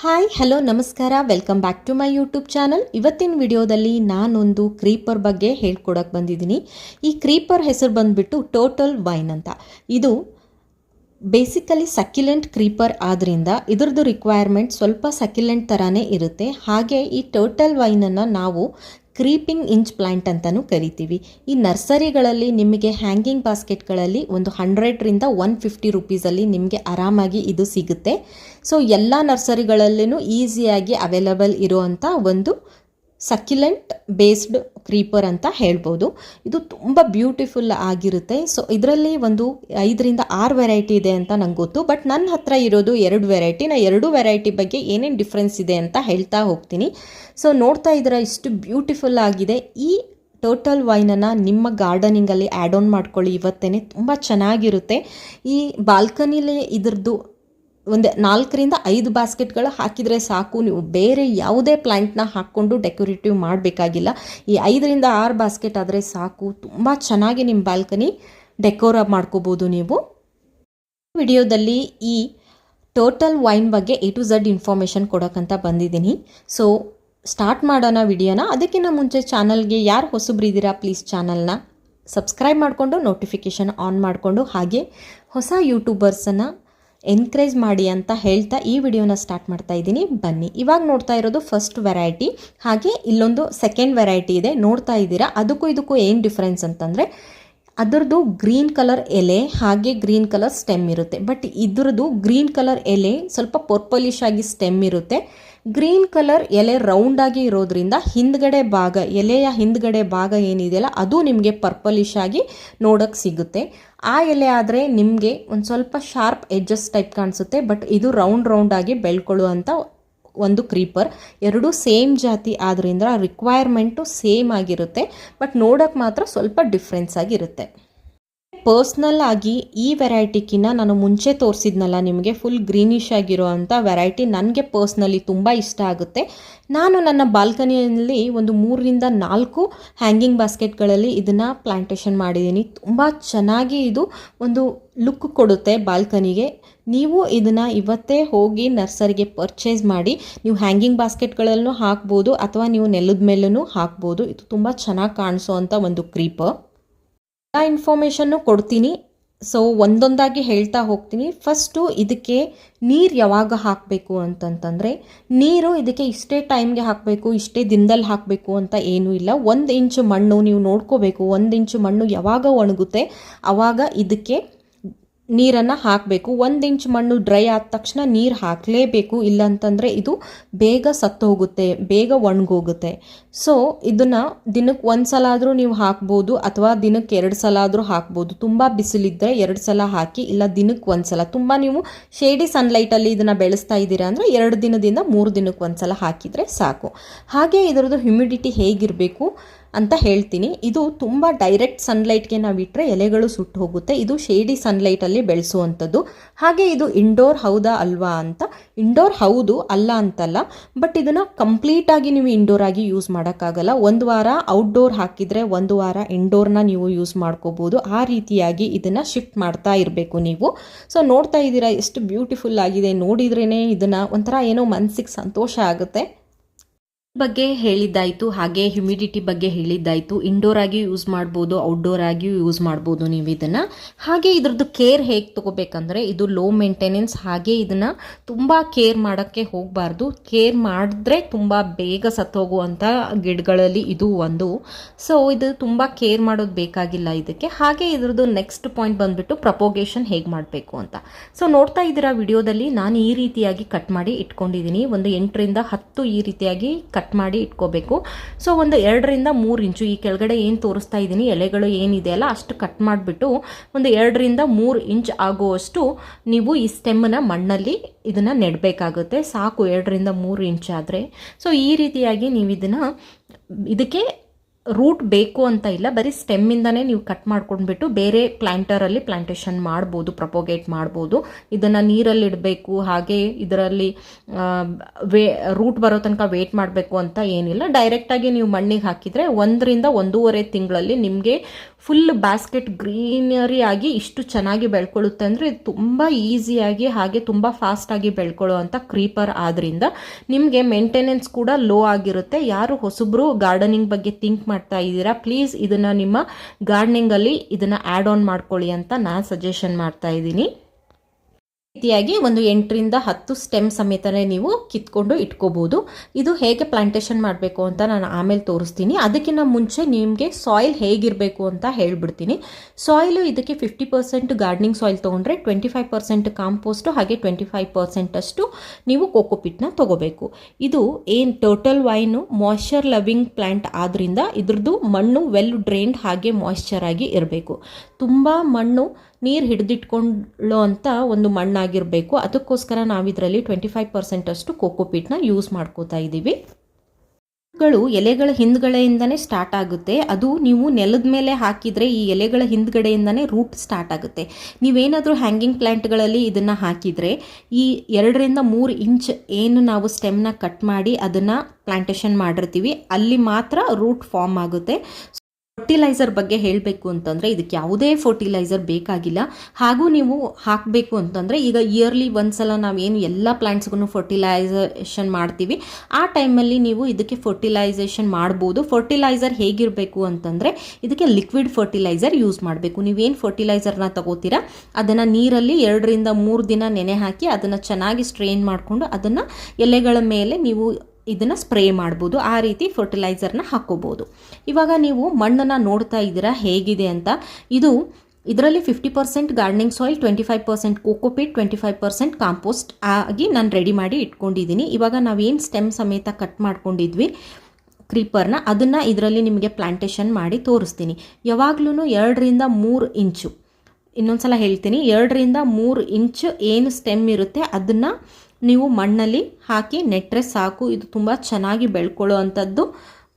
Hi hello ನಮಸ್ಕಾರ. Welcome back to my YouTube channel ಇವತ್ತಿನ ವಿಡಿಯೋದಲ್ಲಿ ನಾನೊಂದು ಕ್ರೀಪರ್ ಬಗ್ಗೆ ಹೇಳ್ಕೊಡಕ್ಕೆ ಬಂದಿದ್ದೀನಿ. ಈ ಕ್ರೀಪರ್ ಹೆಸರು ಬಂದುಬಿಟ್ಟು ಟೋಟಲ್ ವೈನ್ ಅಂತ. ಇದು ಬೇಸಿಕಲಿ ಸಕ್ಯುಲೆಂಟ್ ಕ್ರೀಪರ್ ಆದ್ದರಿಂದ ಇದ್ರದ್ದು ರಿಕ್ವೈರ್ಮೆಂಟ್ ಸ್ವಲ್ಪ ಸಕ್ಯುಲೆಂಟ್ ಥರನೇ ಇರುತ್ತೆ. ಹಾಗೆ ಈ ಟೋಟಲ್ ವೈನನ್ನು ನಾವು ಕ್ರೀಪಿಂಗ್ ಇಂಚ್ ಪ್ಲಾಂಟ್ ಅಂತಲೂ ಕರಿತೀವಿ. ಈ ನರ್ಸರಿಗಳಲ್ಲಿ ನಿಮಗೆ ಹ್ಯಾಂಗಿಂಗ್ ಬಾಸ್ಕೆಟ್ಗಳಲ್ಲಿ ಒಂದು ಹಂಡ್ರೆಡ್ರಿಂದ ಒನ್ ಫಿಫ್ಟಿ ರುಪೀಸಲ್ಲಿ ನಿಮಗೆ ಆರಾಮಾಗಿ ಇದು ಸಿಗುತ್ತೆ. ಸೊ ಎಲ್ಲ ನರ್ಸರಿಗಳಲ್ಲೂ ಈಸಿಯಾಗಿ ಅವೈಲಬಲ್ ಇರುವಂಥ ಒಂದು ಸಕ್ಯುಲೆಂಟ್ ಬೇಸ್ಡ್ ಕ್ರೀಪರ್ ಅಂತ ಹೇಳ್ಬೋದು. ಇದು ತುಂಬ ಬ್ಯೂಟಿಫುಲ್ ಆಗಿರುತ್ತೆ. ಸೊ ಇದರಲ್ಲಿ ಒಂದು ಐದರಿಂದ ಆರು ವೆರೈಟಿ ಇದೆ ಅಂತ ನಂಗೆ ಗೊತ್ತು. ಬಟ್ ನನ್ನ ಹತ್ರ ಇರೋದು ಎರಡು ವೆರೈಟಿ ನಾ ಎರಡು ವೆರೈಟಿ ಬಗ್ಗೆ ಏನೇನು ಡಿಫ್ರೆನ್ಸ್ ಇದೆ ಅಂತ ಹೇಳ್ತಾ ಹೋಗ್ತೀನಿ. ಸೊ ನೋಡ್ತಾ ಇದ್ದೀರಾ ಇಷ್ಟು ಬ್ಯೂಟಿಫುಲ್ ಆಗಿದೆ. ಈ ಟೋಟಲ್ ವೈನನ್ನು ನಿಮ್ಮ ಗಾರ್ಡನಿಂಗಲ್ಲಿ ಆ್ಯಡ್ ಆನ್ ಮಾಡ್ಕೊಳ್ಳಿ. ಇವತ್ತೇ ತುಂಬ ಚೆನ್ನಾಗಿರುತ್ತೆ. ಈ ಬಾಲ್ಕನಿಲೇ ಇದ್ರದ್ದು ಒಂದು ನಾಲ್ಕರಿಂದ ಐದು ಬಾಸ್ಕೆಟ್ಗಳು ಹಾಕಿದರೆ ಸಾಕು. ನೀವು ಬೇರೆ ಯಾವುದೇ ಪ್ಲ್ಯಾಂಟ್ನ ಹಾಕ್ಕೊಂಡು ಡೆಕೋರೇಟಿವ್ ಮಾಡಬೇಕಾಗಿಲ್ಲ. ಈ ಐದರಿಂದ ಆರು ಬಾಸ್ಕೆಟ್ ಆದರೆ ಸಾಕು. ತುಂಬ ಚೆನ್ನಾಗಿ ನಿಮ್ಮ ಬಾಲ್ಕನಿ ಡೆಕೋರ ಮಾಡ್ಕೋಬೋದು ನೀವು. ವಿಡಿಯೋದಲ್ಲಿ ಈ ಟೋಟಲ್ ವೈನ್ ಬಗ್ಗೆ ಎ ಟು ಝಡ್ ಇನ್ಫಾರ್ಮೇಷನ್ ಕೊಡೋಕ್ಕಂತ ಬಂದಿದ್ದೀನಿ. ಸೊ, ಸ್ಟಾರ್ಟ್ ಮಾಡೋಣ ವಿಡಿಯೋನ. ಅದಕ್ಕಿಂತ ಮುಂಚೆ ಚಾನಲ್ಗೆ ಯಾರು ಹೊಸಬ್ರಿದ್ದೀರಾ ಪ್ಲೀಸ್ ಚಾನಲ್ನ ಸಬ್ಸ್ಕ್ರೈಬ್ ಮಾಡಿಕೊಂಡು, ನೋಟಿಫಿಕೇಷನ್ ಆನ್ ಮಾಡಿಕೊಂಡು, ಹಾಗೆ ಹೊಸ ಯೂಟ್ಯೂಬರ್ಸನ್ನು ಎನ್ಕರೇಜ್ ಮಾಡಿ ಅಂತ ಹೇಳ್ತಾ ಈ ವಿಡಿಯೋನ ಸ್ಟಾರ್ಟ್ ಮಾಡ್ತಾ ಇದ್ದೀನಿ. ಬನ್ನಿ, ಇವಾಗ ನೋಡ್ತಾ ಇರೋದು ಫಸ್ಟ್ ವೆರೈಟಿ ಹಾಗೆ ಇಲ್ಲೊಂದು ಸೆಕೆಂಡ್ ವೆರೈಟಿ ಇದೆ. ನೋಡ್ತಾ ಇದ್ದೀರಾ? ಅದಕ್ಕೂ ಇದಕ್ಕೂ ಏನು ಡಿಫ್ರೆನ್ಸ್ ಅಂತಂದರೆ ಅದರದ್ದು ಗ್ರೀನ್ ಕಲರ್ ಎಲೆ, ಹಾಗೆ ಗ್ರೀನ್ ಕಲರ್ ಸ್ಟೆಮ್ ಇರುತ್ತೆ. ಬಟ್ ಇದರದ್ದು ಗ್ರೀನ್ ಕಲರ್ ಎಲೆ ಸ್ವಲ್ಪ ಪರ್ಪಲಿಶ್ ಆಗಿ ಸ್ಟೆಮ್ ಇರುತ್ತೆ. ಗ್ರೀನ್ ಕಲರ್ ಎಲೆ ರೌಂಡ್ ಆಗಿ ಇರೋದ್ರಿಂದ ಹಿಂದ್ಗಡೆ ಭಾಗ, ಎಲೆಯ ಹಿಂದ್ಗಡೆ ಭಾಗ ಏನಿದೆಯಲ್ಲ, ಅದು ನಿಮಗೆ ಪರ್ಪಲಿಶ್ ಆಗಿ ನೋಡೋಕ್ಕೆ ಸಿಗುತ್ತೆ. ಆ ಎಲೆ ಆದರೆ ನಿಮಗೆ ಒಂದು ಸ್ವಲ್ಪ ಶಾರ್ಪ್ ಎಡ್ಜಸ್ ಟೈಪ್ ಕಾಣಿಸುತ್ತೆ, ಬಟ್ ಇದು ರೌಂಡ್ ರೌಂಡಾಗಿ ಬೆಳ್ಕೊಳ್ಳುವಂಥ ಒಂದು ಕ್ರೀಪರ್ ಎರಡೂ ಸೇಮ್ ಜಾತಿ ಆದ್ದರಿಂದ ರಿಕ್ವೈರ್ಮೆಂಟು ಸೇಮ್ ಆಗಿರುತ್ತೆ ಬಟ್ ನೋಡೋಕ್ಕೆ ಮಾತ್ರ ಸ್ವಲ್ಪ ಡಿಫ್ರೆನ್ಸ್ ಆಗಿರುತ್ತೆ. ಪರ್ಸ್ನಲ್ ಆಗಿ ಈ ವೆರೈಟಿಕ್ಕಿನ್ನ ನಾನು ಮುಂಚೆ ತೋರಿಸಿದ್ನಲ್ಲ, ನಿಮಗೆ ಫುಲ್ ಗ್ರೀನಿಶ್ ಆಗಿರೋ ಅಂಥ ವೆರೈಟಿ ನನಗೆ ಪರ್ಸ್ನಲಿ ತುಂಬ ಇಷ್ಟ ಆಗುತ್ತೆ. ನಾನು ನನ್ನ ಬಾಲ್ಕನಿಯಲ್ಲಿ ಒಂದು ಮೂರರಿಂದ ನಾಲ್ಕು ಹ್ಯಾಂಗಿಂಗ್ ಬಾಸ್ಕೆಟ್ಗಳಲ್ಲಿ ಇದನ್ನು ಪ್ಲ್ಯಾಂಟೇಷನ್ ಮಾಡಿದ್ದೀನಿ. ತುಂಬ ಚೆನ್ನಾಗಿ ಇದು ಒಂದು ಲುಕ್ ಕೊಡುತ್ತೆ ಬಾಲ್ಕನಿಗೆ ನೀವು ಇದನ್ನು ಇವತ್ತೇ ಹೋಗಿ ನರ್ಸರಿಗೆ ಪರ್ಚೇಸ್ ಮಾಡಿ, ನೀವು ಹ್ಯಾಂಗಿಂಗ್ ಬಾಸ್ಕೆಟ್ಗಳಲ್ಲೂ ಹಾಕ್ಬೋದು ಅಥವಾ ನೀವು ನೆಲದ ಮೇಲೂ ಹಾಕ್ಬೋದು. ಇದು ತುಂಬ ಚೆನ್ನಾಗಿ ಕಾಣಿಸೋ ಒಂದು ಕ್ರೀಪರ್ ಇನ್ಫಾರ್ಮೇಷನ್ನು ಕೊಡ್ತೀನಿ. ಸೊ ಒಂದೊಂದಾಗಿ ಹೇಳ್ತಾ ಹೋಗ್ತೀನಿ. ಫಸ್ಟು ಇದಕ್ಕೆ ನೀರು ಯಾವಾಗ ಹಾಕಬೇಕು ಅಂತಂತಂದರೆ, ನೀರು ಇದಕ್ಕೆ ಇಷ್ಟೇ ಟೈಮ್ಗೆ ಹಾಕಬೇಕು, ಇಷ್ಟೇ ದಿನದಲ್ಲಿ ಹಾಕಬೇಕು ಅಂತ ಏನೂ ಇಲ್ಲ. ಒಂದು ಇಂಚು ಮಣ್ಣು ನೀವು ನೋಡ್ಕೋಬೇಕು. ಒಂದು ಇಂಚು ಮಣ್ಣು ಯಾವಾಗ ಒಣಗುತ್ತೆ ಆವಾಗ ಇದಕ್ಕೆ ನೀರನ್ನು ಹಾಕಬೇಕು. ಒಂದು ಇಂಚ್ ಮಣ್ಣು ಡ್ರೈ ಆದ ತಕ್ಷಣ ನೀರು ಹಾಕಲೇಬೇಕು. ಇಲ್ಲಂತಂದರೆ ಇದು ಬೇಗ ಸತ್ತೋಗುತ್ತೆ, ಬೇಗ ಒಣಗೋಗುತ್ತೆ. ಸೊ ಇದನ್ನು ದಿನಕ್ಕೆ ಒಂದು ಸಲ ಆದರೂ ನೀವು ಹಾಕ್ಬೋದು ಅಥವಾ ದಿನಕ್ಕೆ ಎರಡು ಸಲ ಆದರೂ ಹಾಕ್ಬೋದು. ತುಂಬ ಬಿಸಿಲಿದ್ದರೆ ಎರಡು ಸಲ ಹಾಕಿ, ಇಲ್ಲ ದಿನಕ್ಕೆ ಒಂದು ಸಲ. ತುಂಬ ನೀವು ಶೇಡಿ ಸನ್ಲೈಟಲ್ಲಿ ಇದನ್ನು ಬೆಳೆಸ್ತಾ ಇದ್ದೀರಾ ಅಂದರೆ ಎರಡು ದಿನದಿಂದ ಮೂರು ದಿನಕ್ಕೆ ಒಂದು ಸಲ ಹಾಕಿದರೆ ಸಾಕು. ಹಾಗೆ ಇದರದ್ದು ಹ್ಯುಮಿಡಿಟಿ ಹೇಗಿರಬೇಕು? ಅಂತ ಹೇಳ್ತೀನಿ. ಇದು ತುಂಬ ಡೈರೆಕ್ಟ್ ಸನ್ಲೈಟ್ಗೆ ನಾವು ಇಟ್ಟರೆ ಎಲೆಗಳು ಸುಟ್ಟು ಹೋಗುತ್ತೆ. ಇದು ಶೇಡಿ ಸನ್ಲೈಟಲ್ಲಿ ಬೆಳೆಸುವಂಥದ್ದು. ಹಾಗೆ ಇದು ಇಂಡೋರ್ ಹೌದಾ ಅಲ್ವಾ ಅಂತ. ಇಂಡೋರ್ ಹೌದು, ಅಲ್ಲ ಅಂತಲ್ಲ. ಬಟ್ ಇದನ್ನು ಕಂಪ್ಲೀಟಾಗಿ ನೀವು ಇಂಡೋರ್ ಆಗಿ ಯೂಸ್ ಮಾಡೋಕ್ಕಾಗಲ್ಲ. ಒಂದು ವಾರ ಔಟ್ಡೋರ್ ಹಾಕಿದರೆ ಒಂದು ವಾರ ಇಂಡೋರ್ನ ನೀವು ಯೂಸ್ ಮಾಡ್ಕೋಬೋದು. ಆ ರೀತಿಯಾಗಿ ಇದನ್ನು ಶಿಫ್ಟ್ ಮಾಡ್ತಾ ಇರಬೇಕು ನೀವು. ಸೊ ನೋಡ್ತಾ ಇದ್ದೀರಾ, ಎಷ್ಟು ಬ್ಯೂಟಿಫುಲ್ ಆಗಿದೆ. ನೋಡಿದ್ರೇ ಇದನ್ನು ಒಂಥರ ಏನೋ ಮನಸ್ಸಿಗೆ ಸಂತೋಷ ಆಗುತ್ತೆ. ಬಗ್ಗೆ ಹೇಳಿದ್ದಾಯಿತು, ಹಾಗೆ ಹ್ಯುಮಿಡಿಟಿ ಬಗ್ಗೆ ಹೇಳಿದ್ದಾಯಿತು. ಇಂಡೋರ್ ಆಗಿ ಯೂಸ್ ಮಾಡ್ಬೋದು ಔಟ್ಡೋರ್ ಆಗಿಯೂ ಯೂಸ್ ಮಾಡ್ಬೋದು ನೀವು ಇದನ್ನು. ಹಾಗೆ ಇದ್ರದ್ದು ಕೇರ್ ಹೇಗೆ ತಗೋಬೇಕಂದ್ರೆ, ಇದು ಲೋ ಮೇಂಟೆನೆನ್ಸ್ ಹಾಗೆ ಇದನ್ನು ತುಂಬ ಕೇರ್ ಮಾಡೋಕ್ಕೆ ಹೋಗಬಾರ್ದು. ಕೇರ್ ಮಾಡಿದ್ರೆ ತುಂಬ ಬೇಗ ಸತ್ತೋಗುವಂಥ ಗಿಡಗಳಲ್ಲಿ ಇದು ಒಂದು. ಸೊ ಇದು ತುಂಬ ಕೇರ್ ಮಾಡೋದು ಬೇಕಾಗಿಲ್ಲ ಇದಕ್ಕೆ. ಹಾಗೆ ಇದ್ರದ್ದು ನೆಕ್ಸ್ಟ್ ಪಾಯಿಂಟ್ ಬಂದ್ಬಿಟ್ಟು ಪ್ರಪೋಗೇಷನ್ ಹೇಗೆ ಮಾಡಬೇಕು ಅಂತ. ಸೊ ನೋಡ್ತಾ ಇದ್ದೀರಾ ವಿಡಿಯೋದಲ್ಲಿ ನಾನು ಈ ರೀತಿಯಾಗಿ ಕಟ್ ಮಾಡಿ ಇಟ್ಕೊಂಡಿದ್ದೀನಿ. ಒಂದು ಎಂಟರಿಂದ ಹತ್ತು ಈ ರೀತಿಯಾಗಿ ಕಟ್ ಮಾಡಿ ಇಟ್ಕೋಬೇಕು. ಸೊ ಒಂದು ಎರಡರಿಂದ ಮೂರು ಇಂಚು, ಈ ಕೆಳಗಡೆ ಏನು ತೋರಿಸ್ತಾ ಇದ್ದೀನಿ ಎಲೆಗಳು ಏನಿದೆಯಲ್ಲ ಅಷ್ಟು ಕಟ್ ಮಾಡಿಬಿಟ್ಟು ಒಂದು ಎರಡರಿಂದ ಮೂರು ಇಂಚ್ ಆಗುವಷ್ಟು ನೀವು ಈ ಸ್ಟೆಮ್ಮನ್ನ ಮಣ್ಣಲ್ಲಿ ಇದನ್ನು ನೆಡಬೇಕಾಗುತ್ತೆ. ಸಾಕು, ಎರಡರಿಂದ ಮೂರು ಇಂಚ್ ಆದರೆ. ಸೊ ಈ ರೀತಿಯಾಗಿ ನೀವು ಇದನ್ನು ಇದಕ್ಕೆ ರೂಟ್ ಬೇಕು ಅಂತ ಇಲ್ಲ, ಬರೀ ಸ್ಟೆಮ್ಮಿಂದನೇ ನೀವು ಕಟ್ ಮಾಡ್ಕೊಂಡ್ಬಿಟ್ಟು ಬೇರೆ ಪ್ಲ್ಯಾಂಟರಲ್ಲಿ ಪ್ಲಾಂಟೇಶನ್ ಮಾಡ್ಬೋದು ಪ್ರಪೋಗೇಟ್ ಮಾಡ್ಬೋದು. ಇದನ್ನು ನೀರಲ್ಲಿ ಇಡಬೇಕು, ಹಾಗೆ ಇದರಲ್ಲಿ ವೇ ರೂಟ್ ಬರೋ ತನಕ ವೇಟ್ ಮಾಡಬೇಕು ಅಂತ ಏನಿಲ್ಲ. ಡೈರೆಕ್ಟಾಗಿ ನೀವು ಮಣ್ಣಿಗೆ ಹಾಕಿದರೆ ಒಂದರಿಂದ ಒಂದೂವರೆ ತಿಂಗಳಲ್ಲಿ ನಿಮಗೆ ಫುಲ್ ಬ್ಯಾಸ್ಕೆಟ್ ಗ್ರೀನರಿ ಆಗಿ ಇಷ್ಟು ಚೆನ್ನಾಗಿ ಬೆಳ್ಕೊಳ್ಳುತ್ತೆ ಅಂದರೆ ತುಂಬ ಈಸಿಯಾಗಿ ಹಾಗೆ ತುಂಬ ಫಾಸ್ಟಾಗಿ ಬೆಳ್ಕೊಳ್ಳೋ ಅಂಥ ಕ್ರೀಪರ್ ಆದ್ದರಿಂದ ನಿಮಗೆ ಮೇಂಟೆನೆನ್ಸ್ ಕೂಡ ಲೋ ಆಗಿರುತ್ತೆ. ಯಾರು ಹೊಸಬ್ರು ಗಾರ್ಡನಿಂಗ್ ಬಗ್ಗೆ ಥಿಂಕ್ ಮಾಡ್ತಾ ಇದ್ದೀರಾ ಪ್ಲೀಸ್ ಇದನ್ನು ನಿಮ್ಮ ಗಾರ್ಡನಿಂಗಲ್ಲಿ ಇದನ್ನು ಆ್ಯಡ್ ಆನ್ ಮಾಡ್ಕೊಳ್ಳಿ ಅಂತ ನಾನು ಸಜೆಷನ್ ಮಾಡ್ತಾ ಇದ್ದೀನಿ. ರೀತಿಯಾಗಿ ಒಂದು ಎಂಟರಿಂದ ಹತ್ತು ಸ್ಟೆಮ್ ಸಮೇತನೇ ನೀವು ಕಿತ್ಕೊಂಡು ಇಟ್ಕೋಬೋದು. ಇದು ಹೇಗೆ ಪ್ಲಾಂಟೇಶನ್ ಮಾಡಬೇಕು ಅಂತ ನಾನು ಆಮೇಲೆ ತೋರಿಸ್ತೀನಿ. ಅದಕ್ಕಿಂತ ಮುಂಚೆ ನಿಮಗೆ ಸಾಯಿಲ್ ಹೇಗಿರಬೇಕು ಅಂತ ಹೇಳ್ಬಿಡ್ತೀನಿ. ಸಾಯಿಲು ಇದಕ್ಕೆ ಫಿಫ್ಟಿ ಪರ್ಸೆಂಟ್ ಗಾರ್ಡನಿಂಗ್ ಸಾಯಿಲ್ ತೊಗೊಂಡ್ರೆ ಟ್ವೆಂಟಿ ಫೈವ್ ಪರ್ಸೆಂಟ್ ಕಾಂಪೋಸ್ಟು ಹಾಗೆ ಟ್ವೆಂಟಿ ಫೈವ್ ಪರ್ಸೆಂಟಷ್ಟು ನೀವು ಕೋಕೋಪಿಟ್ನ ತೊಗೋಬೇಕು. ಇದು ಏನು total vine moisture loving plant ಆದ್ದರಿಂದ ಇದ್ರದ್ದು ಮಣ್ಣು ವೆಲ್ ಡ್ರೈನ್ಡ್ ಹಾಗೆ ಮಾಯ್ಶ್ಚರ್ ಆಗಿ ಇರಬೇಕು. ತುಂಬ ಮಣ್ಣು ನೀರು ಹಿಡಿದಿಟ್ಕೊಳ್ಳೋ ಅಂತ ಒಂದು ಮಣ್ಣಾಗಿರಬೇಕು. ಅದಕ್ಕೋಸ್ಕರ ನಾವು ಇದರಲ್ಲಿ ಟ್ವೆಂಟಿ ಫೈವ್ ಪರ್ಸೆಂಟಷ್ಟು ಕೋಕೋಪೀಟ್ನ ಯೂಸ್ ಮಾಡ್ಕೋತಾ ಇದ್ದೀವಿ ಗಳು ಎಲೆಗಳ ಹಿಂದ್ಗಡೆಯಿಂದನೇ ಸ್ಟಾರ್ಟ್ ಆಗುತ್ತೆ. ಅದು ನೀವು ನೆಲದ ಮೇಲೆ ಹಾಕಿದರೆ ಈ ಎಲೆಗಳ ಹಿಂದ್ಗಡೆಯಿಂದನೇ ರೂಟ್ ಸ್ಟಾರ್ಟ್ ಆಗುತ್ತೆ. ನೀವೇನಾದರೂ ಹ್ಯಾಂಗಿಂಗ್ ಪ್ಲ್ಯಾಂಟ್ಗಳಲ್ಲಿ ಇದನ್ನು ಹಾಕಿದರೆ ಈ ಎರಡರಿಂದ ಮೂರು ಇಂಚ್ ಏನು ನಾವು ಸ್ಟೆಮ್ನ ಕಟ್ ಮಾಡಿ ಅದನ್ನು ಪ್ಲ್ಯಾಂಟೇಷನ್ ಮಾಡಿರ್ತೀವಿ. ಅಲ್ಲಿ ಮಾತ್ರ ರೂಟ್ ಫಾರ್ಮ್ ಆಗುತ್ತೆ. ಫರ್ಟಿಲೈಸರ್ ಬಗ್ಗೆ ಹೇಳಬೇಕು ಅಂತಂದರೆ ಇದಕ್ಕೆ ಯಾವುದೇ ಫರ್ಟಿಲೈಸರ್ ಬೇಕಾಗಿಲ್ಲ. ಹಾಗೂ ನೀವು ಹಾಕಬೇಕು ಅಂತಂದರೆ ಈಗ ಇಯರ್ಲಿ ಒಂದ್ಸಲ ನಾವೇನು ಎಲ್ಲ ಪ್ಲ್ಯಾಂಟ್ಸ್ಗೂ ಫರ್ಟಿಲೈಸೇಷನ್ ಮಾಡ್ತೀವಿ. ಆ ಟೈಮಲ್ಲಿ ನೀವು ಇದಕ್ಕೆ ಫರ್ಟಿಲೈಸೇಷನ್ ಮಾಡ್ಬೋದು. ಫರ್ಟಿಲೈಸರ್ ಹೇಗಿರಬೇಕು ಅಂತಂದರೆ ಇದಕ್ಕೆ ಲಿಕ್ವಿಡ್ ಫರ್ಟಿಲೈಸರ್ ಯೂಸ್ ಮಾಡಬೇಕು. ನೀವೇನು ಫರ್ಟಿಲೈಸರ್ನ ತಗೋತೀರಾ? ಅದನ್ನು ನೀರಲ್ಲಿ ಎರಡರಿಂದ ಮೂರು ದಿನ ನೆನೆ ಹಾಕಿ ಅದನ್ನು ಚೆನ್ನಾಗಿ ಸ್ಟ್ರೈನ್ ಮಾಡಿಕೊಂಡು ಅದನ್ನು ಎಲೆಗಳ ಮೇಲೆ ನೀವು ಇದನ್ನು ಸ್ಪ್ರೇ ಮಾಡ್ಬೋದು, ಆ ರೀತಿ ಫರ್ಟಿಲೈಸರ್ನ ಹಾಕ್ಕೋಬೋದು ಇವಾಗ ನೀವು ಮಣ್ಣನ್ನು ನೋಡ್ತಾ ಇದ್ದೀರಾ, ಹೇಗಿದೆ ಅಂತ, ಇದು ಇದರಲ್ಲಿ fifty percent gardening soil twenty five percent cocopeat twenty five percent compost ಆಗಿ ನಾನು ರೆಡಿ ಮಾಡಿ ಇಟ್ಕೊಂಡಿದ್ದೀನಿ. ಇವಾಗ ನಾವೇನು ಸ್ಟೆಮ್ ಸಮೇತ ಕಟ್ ಮಾಡ್ಕೊಂಡಿದ್ವಿ ಕ್ರೀಪರ್ನ ಅದನ್ನು ಇದರಲ್ಲಿ ನಿಮಗೆ ಪ್ಲಾಂಟೇಶನ್ ಮಾಡಿ ತೋರಿಸ್ತೀನಿ. ಯಾವಾಗ್ಲೂ ಎರಡರಿಂದ ಮೂರು ಇಂಚು. ಇನ್ನೊಂದು ಸಲ ಹೇಳ್ತೀನಿ, ಎರಡರಿಂದ ಮೂರು ಇಂಚು ಏನು ಸ್ಟೆಮ್ ಇರುತ್ತೆ, ಅದನ್ನು ನೀವು ಮಣ್ಣಲ್ಲಿ ಹಾಕಿ ನೆಟ್ಟರೆ ಸಾಕು. ಇದು ತುಂಬ ಚೆನ್ನಾಗಿ ಬೆಳ್ಕೊಳ್ಳೋ ಅಂಥದ್ದು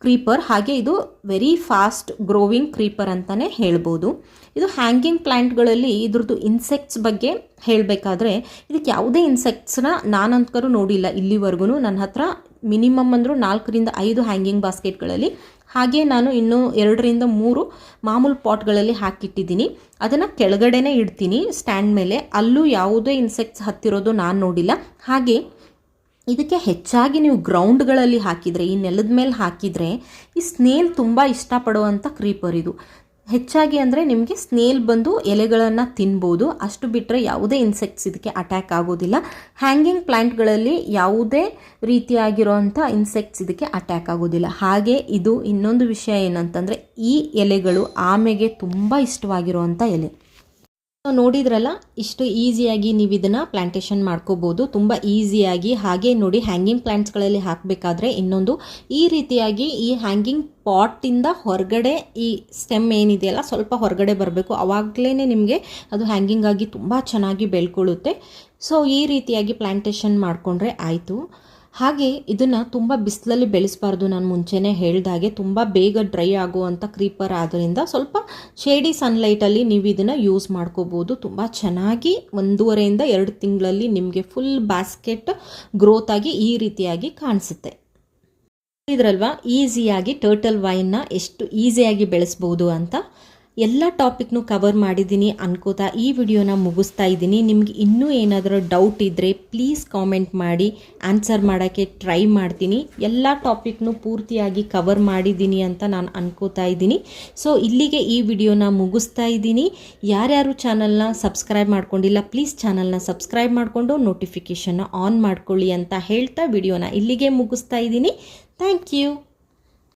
ಕ್ರೀಪರ್. ಹಾಗೆ ಇದು ವೆರಿ ಫಾಸ್ಟ್ ಗ್ರೋವಿಂಗ್ ಕ್ರೀಪರ್ ಅಂತಲೇ ಹೇಳ್ಬೋದು. ಇದು ಹ್ಯಾಂಗಿಂಗ್ ಪ್ಲ್ಯಾಂಟ್ಗಳಲ್ಲಿ ಇದ್ರದ್ದು ಇನ್ಸೆಕ್ಟ್ಸ್ ಬಗ್ಗೆ ಹೇಳಬೇಕಾದ್ರೆ ಇದಕ್ಕೆ ಯಾವುದೇ ಇನ್ಸೆಕ್ಟ್ಸ್ನ ನಾನಂತರೂ ನೋಡಿಲ್ಲ. ಇಲ್ಲಿವರೆಗೂ ನನ್ನ ಹತ್ರ ಮಿನಿಮಮ್ ಅಂದರೂ ನಾಲ್ಕರಿಂದ ಐದು ಹ್ಯಾಂಗಿಂಗ್ ಬಾಸ್ಕೆಟ್ಗಳಲ್ಲಿ ಹಾಗೆ ನಾನು ಇನ್ನೂ ಎರಡರಿಂದ ಮೂರು ಮಾಮೂಲು ಪಾಟ್ಗಳಲ್ಲಿ ಹಾಕಿಟ್ಟಿದ್ದೀನಿ. ಅದನ್ನು ಕೆಳಗಡೆನೇ ಇಡ್ತೀನಿ, ಸ್ಟ್ಯಾಂಡ್ ಮೇಲೆ. ಅಲ್ಲೂ ಯಾವುದೇ ಇನ್ಸೆಕ್ಟ್ಸ್ ಹತ್ತಿರೋದು ನಾನು ನೋಡಿಲ್ಲ. ಹಾಗೆ ಇದಕ್ಕೆ ಹೆಚ್ಚಾಗಿ ನೀವು ಗ್ರೌಂಡ್ಗಳಲ್ಲಿ ಹಾಕಿದರೆ, ಈ ನೆಲದ ಮೇಲೆ ಹಾಕಿದರೆ, ಈ ಸ್ನೇಲ್ ತುಂಬ ಇಷ್ಟಪಡುವಂಥ ಕ್ರೀಪರ್ ಇದು. ಹೆಚ್ಚಾಗಿ ಅಂದರೆ ನಿಮಗೆ ಸ್ನೇಲ್ ಬಂದು ಎಲೆಗಳನ್ನು ತಿನ್ಬೋದು. ಅಷ್ಟು ಬಿಟ್ಟರೆ ಯಾವುದೇ ಇನ್ಸೆಕ್ಟ್ಸ್ ಇದಕ್ಕೆ ಅಟ್ಯಾಕ್ ಆಗೋದಿಲ್ಲ. ಹ್ಯಾಂಗಿಂಗ್ ಪ್ಲ್ಯಾಂಟ್ಗಳಲ್ಲಿ ಯಾವುದೇ ರೀತಿಯಾಗಿರೋವಂಥ ಇನ್ಸೆಕ್ಟ್ಸ್ ಇದಕ್ಕೆ ಅಟ್ಯಾಕ್ ಆಗೋದಿಲ್ಲ. ಹಾಗೆ ಇದು ಇನ್ನೊಂದು ವಿಷಯ ಏನಂತಂದರೆ ಈ ಎಲೆಗಳು ಆಮೆಗೆ ತುಂಬ ಇಷ್ಟವಾಗಿರುವಂಥ ಎಲೆ. ನೋಡಿದ್ರಲ್ಲ, ಇಷ್ಟು ಈಸಿಯಾಗಿ ನೀವು ಇದನ್ನು ಪ್ಲಾಂಟೇಶನ್ ಮಾಡ್ಕೋಬೋದು. ತುಂಬ ಈಸಿಯಾಗಿ ಹಾಗೆ ನೋಡಿ ಹ್ಯಾಂಗಿಂಗ್ ಪ್ಲಾಂಟ್ಸ್ಗಳಲ್ಲಿ ಹಾಕಬೇಕಾದ್ರೆ ಇನ್ನೊಂದು ಈ ರೀತಿಯಾಗಿ ಈ ಹ್ಯಾಂಗಿಂಗ್ ಪಾಟಿಂದ ಹೊರಗಡೆ ಈ ಸ್ಟೆಮ್ ಏನಿದೆಯಲ್ಲ, ಸ್ವಲ್ಪ ಹೊರಗಡೆ ಬರಬೇಕು. ಆವಾಗಲೇ ನಿಮಗೆ ಅದು ಹ್ಯಾಂಗಿಂಗ್ ಆಗಿ ತುಂಬ ಚೆನ್ನಾಗಿ ಬೆಳ್ಕೊಳ್ಳುತ್ತೆ ಸೊ, ಈ ರೀತಿಯಾಗಿ ಪ್ಲಾಂಟೇಶನ್ ಮಾಡಿಕೊಂಡ್ರೆ ಆಯಿತು. ಹಾಗೆ ಇದನ್ನು ತುಂಬ ಬಿಸಿಲಲ್ಲಿ ಬೆಳೆಸಬಾರ್ದು. ನಾನು ಮುಂಚೆನೇ ಹೇಳ್ದಾಗೆ ತುಂಬ ಬೇಗ ಡ್ರೈ ಆಗುವಂಥ ಕ್ರೀಪರ್ ಆದ್ದರಿಂದ ಸ್ವಲ್ಪ ಶೇಡಿ ಸನ್ಲೈಟಲ್ಲಿ ನೀವು ಇದನ್ನು ಯೂಸ್ ಮಾಡ್ಕೋಬೋದು. ತುಂಬ ಚೆನ್ನಾಗಿ ಒಂದೂವರೆಯಿಂದ ಎರಡು ತಿಂಗಳಲ್ಲಿ ನಿಮಗೆ ಫುಲ್ ಬ್ಯಾಸ್ಕೆಟ್ ಗ್ರೋತ್ ಆಗಿ ಈ ರೀತಿಯಾಗಿ ಕಾಣಿಸುತ್ತೆ. ಇದ್ರಲ್ವಾ? ಈಸಿಯಾಗಿ ಟರ್ಟಲ್ ವೈನ್ನ ಎಷ್ಟು ಈಸಿಯಾಗಿ ಬೆಳೆಸ್ಬೋದು ಅಂತ ಎಲ್ಲ ಟಾಪಿಕ್ನು ಕವರ್ ಮಾಡಿದ್ದೀನಿ ಅನ್ಕೋತಾ ಈ ವಿಡಿಯೋನ ಮುಗಿಸ್ತಾ ಇದ್ದೀನಿ ನಿಮ್ಗೆ ಇನ್ನೂ ಏನಾದರೂ ಡೌಟ್ ಇದ್ದರೆ ಪ್ಲೀಸ್ ಕಾಮೆಂಟ್ ಮಾಡಿ ಆನ್ಸರ್ ಮಾಡೋಕ್ಕೆ ಟ್ರೈ ಮಾಡ್ತೀನಿ. ಎಲ್ಲ ಟಾಪಿಕ್ನು ಪೂರ್ತಿಯಾಗಿ ಕವರ್ ಮಾಡಿದ್ದೀನಿ ಅಂತ ನಾನು ಅನ್ಕೋತಾ ಇದ್ದೀನಿ ಸೊ ಇಲ್ಲಿಗೆ ಈ ವಿಡಿಯೋನ ಮುಗಿಸ್ತಾ ಇದ್ದೀನಿ ಯಾರ್ಯಾರು ಚಾನಲ್ನ ಸಬ್ಸ್ಕ್ರೈಬ್ ಮಾಡ್ಕೊಂಡಿಲ್ಲ ಪ್ಲೀಸ್ ಚಾನಲ್ನ ಸಬ್ಸ್ಕ್ರೈಬ್ ಮಾಡಿಕೊಂಡು ನೋಟಿಫಿಕೇಷನ್ನ ಆನ್ ಮಾಡ್ಕೊಳ್ಳಿ ಅಂತ ಹೇಳ್ತಾ ವಿಡಿಯೋನ ಇಲ್ಲಿಗೆ ಮುಗಿಸ್ತಾ ಇದ್ದೀನಿ ಥ್ಯಾಂಕ್ ಯು